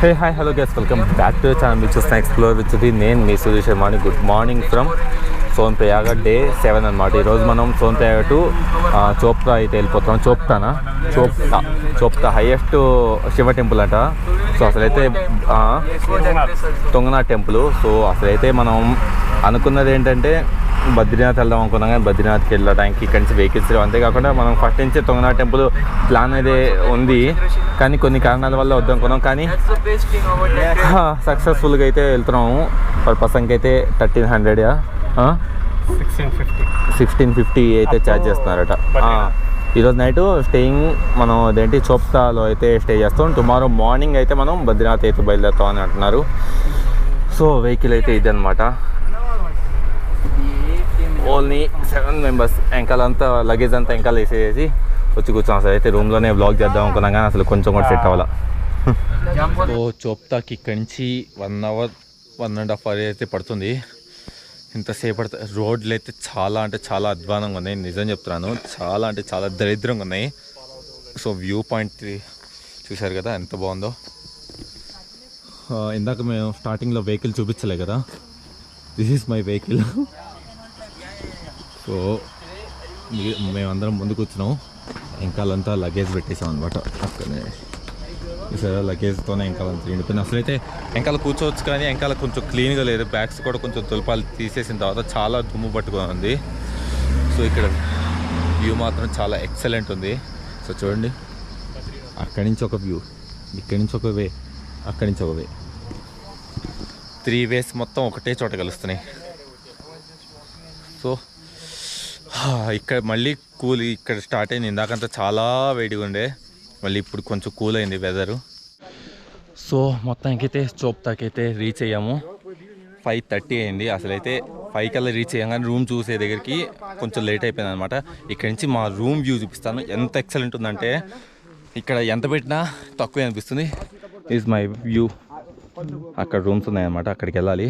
Hey hi hello guys welcome back to channel మీరు చూస్తున్న explore with the నేను మీ Sudheer శర్మాని good morning from Sonprayag day seven అనమాట ఈరోజు మనం సోన్ప్రయాగ టు చోప్తా అయితే వెళ్ళిపోతున్నాం. చోప్తానా చోప్తా చోప్తా హైయెస్ట్ శివ టెంపుల్ అంట. సో అసలైతే ఆ, తుంగనాథ్. టెంపుల్ సో అసలైతే మనం అనుకున్నది ఏంటంటే బద్రీనాథ్ వెళ్దాం అనుకున్నాం కానీ బద్రీనాథ్కి వెళ్ళడానికి ఇక్కడి నుంచి వెహికల్స్ లేవు. అంతేకాకుండా మనం ఫస్ట్ నుంచి తుంగనాథ్ టెంపుల్ ప్లాన్ అయితే ఉంది. కానీ కొన్ని కారణాల వల్ల వద్దనుకున్నాం కానీ సక్సెస్ఫుల్గా అయితే వెళ్తున్నాము. పర్ పర్సన్కి అయితే థర్టీన్ హండ్రెడ్ సిక్స్టీన్ ఫిఫ్టీ. అయితే ఛార్జ్ చేస్తున్నారట. ఈరోజు నైట్ స్టేయింగ్ మనం అదేంటి చోప్తాలో అయితే స్టే చేస్తాం. టుమారో మార్నింగ్ అయితే మనం బద్రీనాథ్ అయితే బయలుదేరుతాం అని అంటున్నారు. సో వెహికల్ అయితే ఇది అనమాట ఓన్లీ సెవెన్ మెంబర్స్ వెనకాలంతా లగేజ్ అంతా వెనకాల వేసేసి వచ్చి కూర్చోం అసలు అయితే రూమ్లోనే బ్లాగ్ చేద్దాం అనుకున్నాం కానీ అసలు కొంచెం కూడా సెట్ అవ్వాలా. సో చోప్తాకి ఇక్కడి నుంచి one hour one and half hour అయితే పడుతుంది. ఇంతసేపు పడుతుంది రోడ్లు అయితే చాలా అంటే చాలా అధ్వానంగా ఉన్నాయి. నిజం చెప్తున్నాను చాలా అంటే చాలా దరిద్రంగా ఉన్నాయి. సో వ్యూ పాయింట్ చూశారు కదా ఎంత బాగుందో. ఇందాక మేము స్టార్టింగ్లో వెహికల్ చూపించలే కదా. This is my vehicle so మేమందరం ముందు కూర్చున్నాం వెనకాలంతా లగేజ్ పెట్టేసాం అనమాట అక్కడనే సరే లగేజ్తోనే వెనకాలంతా నిండిపోయింది అసలైతే వెనకాల కూర్చోవచ్చు కానీ వెనకాల కొంచెం క్లీన్గా లేదు. బ్యాగ్స్ కూడా కొంచెం తులపాలు తీసేసిన తర్వాత చాలా దుమ్ము పట్టుకొని ఉంది. సో ఇక్కడ వ్యూ మాత్రం చాలా ఎక్సలెంట్ ఉంది. సో చూడండి. అక్కడి నుంచి ఒక వ్యూ ఇక్కడి నుంచి ఒక వే అక్కడి నుంచి ఒక వే త్రీ వేస్ మొత్తం ఒకటే చోట కలుస్తున్నాయి. సో ఇక్కడ మళ్ళీ కూల్ ఇక్కడ స్టార్ట్ అయింది. ఇందాకంతా చాలా వేడిగా ఉండే. మళ్ళీ ఇప్పుడు కొంచెం కూల్ అయింది వెదరు సో మొత్తానికైతే చోప్తాకైతే రీచ్ అయ్యాము. ఫైవ్ థర్టీ అయింది. అసలైతే ఫైవ్ కల్లా రీచ్ అయ్యాం రూమ్ చూసే దగ్గరికి కొంచెం లేట్ అయిపోయింది అనమాట ఇక్కడ నుంచి మా రూమ్ వ్యూ చూపిస్తాను. ఎంత ఎక్సలెంట్ ఉందంటే ఇక్కడ ఎంత పెట్టినా తక్కువే అనిపిస్తుంది. ఈజ్ మై వ్యూ అక్కడ రూమ్స్ ఉన్నాయన్నమాట. అక్కడికి వెళ్ళాలి.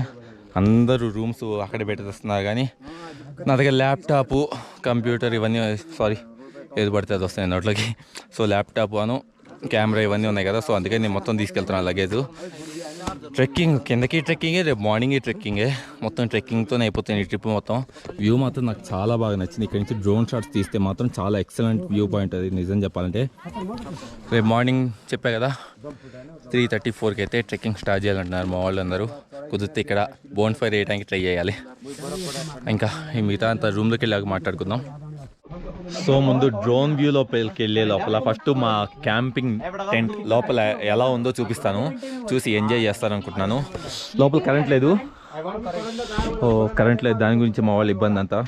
అందరూ రూమ్స్ అక్కడే పెట్టేస్తున్నారు కానీ నా దగ్గర ల్యాప్టాప్ కంప్యూటర్ ఇవన్నీ సారీ ఏది పడితే అది వస్తాయి నోట్లోకి. సో ల్యాప్టాప్ అను కెమెరా ఇవన్నీ ఉన్నాయి కదా సో అందుకే నేను మొత్తం తీసుకెళ్తున్నాను లగేజ్ ట్రెక్కింగ్ కిందకి ట్రెక్కింగే రేపు మార్నింగ్ ట్రెక్కింగే. మొత్తం ట్రెక్కింగ్తోనే అయిపోతుంది ఈ ట్రిప్ మొత్తం. వ్యూ మాత్రం నాకు చాలా బాగా నచ్చింది. ఇక్కడ నుంచి డ్రోన్ షాట్స్ తీస్తే మాత్రం చాలా ఎక్సలెంట్ వ్యూ పాయింట్ అది నిజం చెప్పాలంటే. రేపు మార్నింగ్ చెప్పా కదా త్రీ థర్టీ ఫోర్కి అయితే ట్రెక్కింగ్ స్టార్ట్ చేయాలంటున్నారు మా వాళ్ళందరూ. కుదిరితే ఇక్కడ బోన్ ఫైర్ వేయడానికి ట్రై చేయాలి. ఇంకా ఈ మిగతా అంతా రూమ్లోకి వెళ్ళాక మాట్లాడుకుందాం. సో ముందు డ్రోన్ వ్యూ లోపలికి వెళ్ళే లోపల ఫస్ట్ మా క్యాంపింగ్ టెంట్ లోపల ఎలా ఉందో చూపిస్తాను. చూసి ఎంజాయ్ చేస్తాను అనుకుంటున్నాను లోపల కరెంట్ లేదు. ఓ కరెంట్ లేదు. దాని గురించి మా వాళ్ళు ఇబ్బంది అంతా.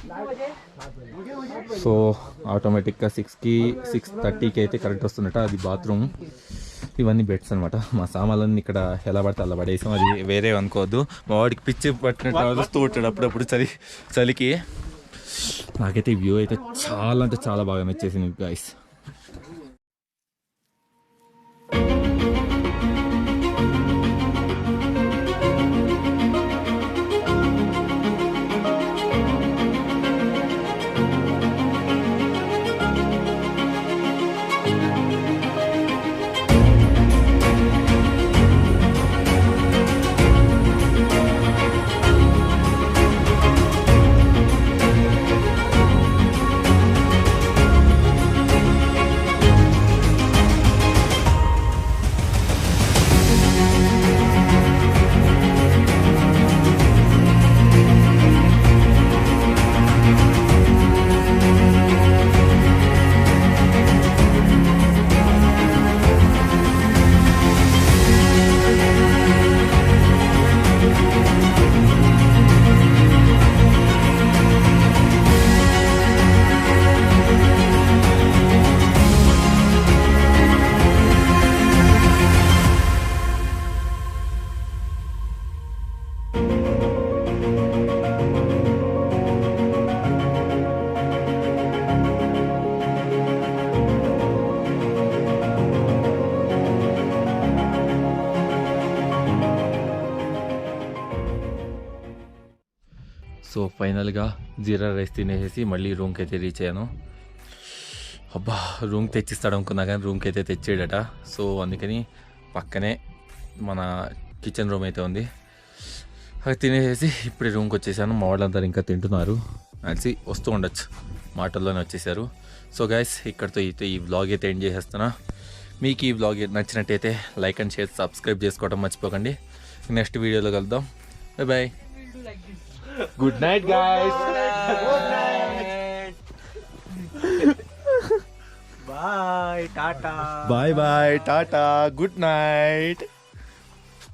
సో ఆటోమేటిక్గా సిక్స్కి సిక్స్ థర్టీకి అయితే కరెంట్ వస్తుందట. అది బాత్రూమ్. ఇవన్నీ బెడ్స్ అనమాట మా సామాన్లన్నీ ఇక్కడ ఎలా పడితే అలా పడేసాం. అది వేరే అనుకోవద్దు. మా వాడికి పిచ్చి పట్టినట్టు వస్తూ ఉంటాడు అప్పుడప్పుడు చలి చలికి. నాకైతే ఈ వ్యూ అయితే చాలా అంటే చాలా బాగా నచ్చేసింది గైస్ సో ఫైనల్గా జీరా రైస్ తినేసి మళ్ళీ రూమ్కి అయితే రీచ్ అయ్యాను. అబ్బా రూమ్ తెచ్చిస్తాడు అనుకున్నా కానీ రూమ్కి అయితే తెచ్చాడట సో అందుకని పక్కనే మన కిచెన్ రూమ్ అయితే ఉంది. అది తినేసేసి ఇప్పుడే రూమ్కి వచ్చేసాను. మా వాళ్ళందరూ ఇంకా తింటున్నారు. కలిసి వస్తూ ఉండొచ్చు. మాటల్లోనే వచ్చేసారు. సో గైస్ ఇక్కడితో అయితే ఈ వ్లాగ్ అయితే ఎండ్ చేసేస్తున్నా. మీకు ఈ వ్లాగ్ నచ్చినట్టయితే లైక్ అండ్ షేర్ సబ్స్క్రైబ్ చేసుకోవడం మర్చిపోకండి. నెక్స్ట్ వీడియోలో కలుద్దాం. Bye bye Good night, guys. Good night. Bye. Tata. Bye bye. Tata. Good night.